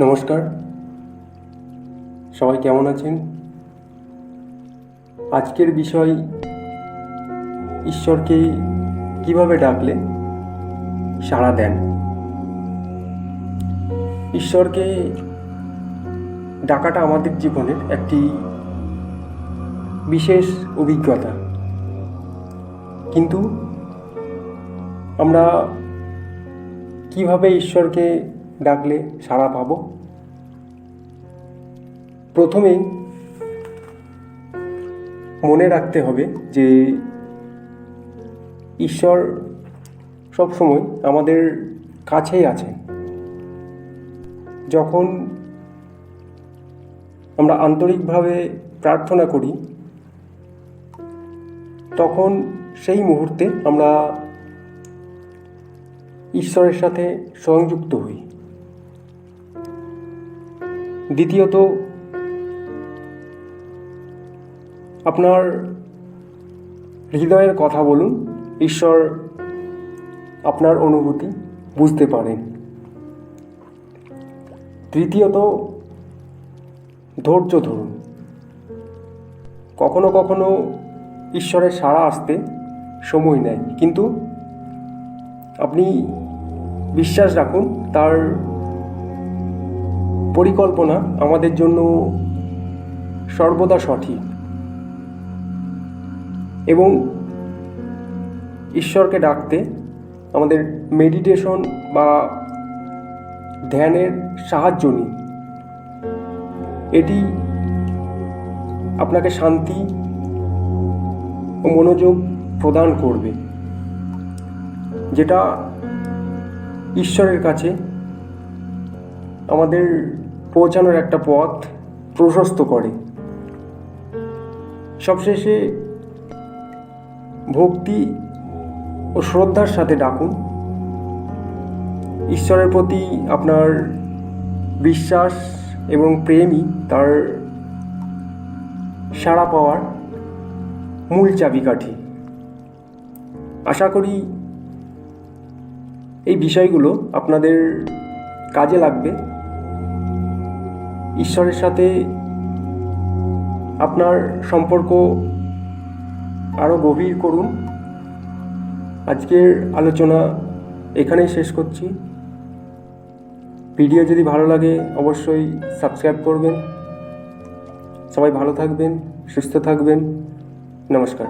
নমস্কার। সবাই কেমন আছেন? আজকের বিষয় ঈশ্বরকে কীভাবে ডাকলে সাড়া দেন? ঈশ্বরকে ডাকাটা আমাদের জীবনের একটি বিশেষ অভিজ্ঞতা। কিন্তু আমরা কীভাবে ঈশ্বরকে ডাকলে সাড়া পাব। প্রথমেই মনে রাখতে হবে যে ঈশ্বর সবসময় আমাদের কাছেই আছেন। যখন আমরা আন্তরিকভাবে প্রার্থনা করি, তখন সেই মুহূর্তে আমরা ঈশ্বরের সাথে সংযুক্ত হই। দ্বিতীয়ত, আপনার হৃদয়ের কথা বলুন। ঈশ্বর আপনার অনুভূতি বুঝতে পারেন। তৃতীয়ত, ধৈর্য ধরুন। কখনো কখনো ঈশ্বরের সাড়া আসতে সময় নেয়, কিন্তু আপনি বিশ্বাস রাখুন, তার পরিকল্পনা আমাদের জন্য সর্বদা সঠিক। এবং ঈশ্বরকে ডাকতে আমাদের মেডিটেশন বা ধ্যানের সাহায্য নিন। এটি আপনাকে শান্তি ও মনোযোগ প্রদান করবে, যেটা ঈশ্বরের কাছে আমাদের পৌঁছানোর একটা পথ প্রশস্ত করে। সবশেষে ভক্তি ও শ্রদ্ধার সাথে ডাকুন। ঈশ্বরের প্রতি আপনার বিশ্বাস এবং প্রেমই তার সাড়া পাওয়ার মূল চাবিকাঠি। আশা করি এই বিষয়গুলো আপনাদের কাজে লাগবে। ঈশ্বরের সাথে আপনার সম্পর্ক আরও গভীর করুন। আজকের আলোচনা এখানেই শেষ করছি। ভিডিও যদি ভালো লাগে, অবশ্যই সাবস্ক্রাইব করবেন। সবাই ভালো থাকবেন, সুস্থ থাকবেন। নমস্কার।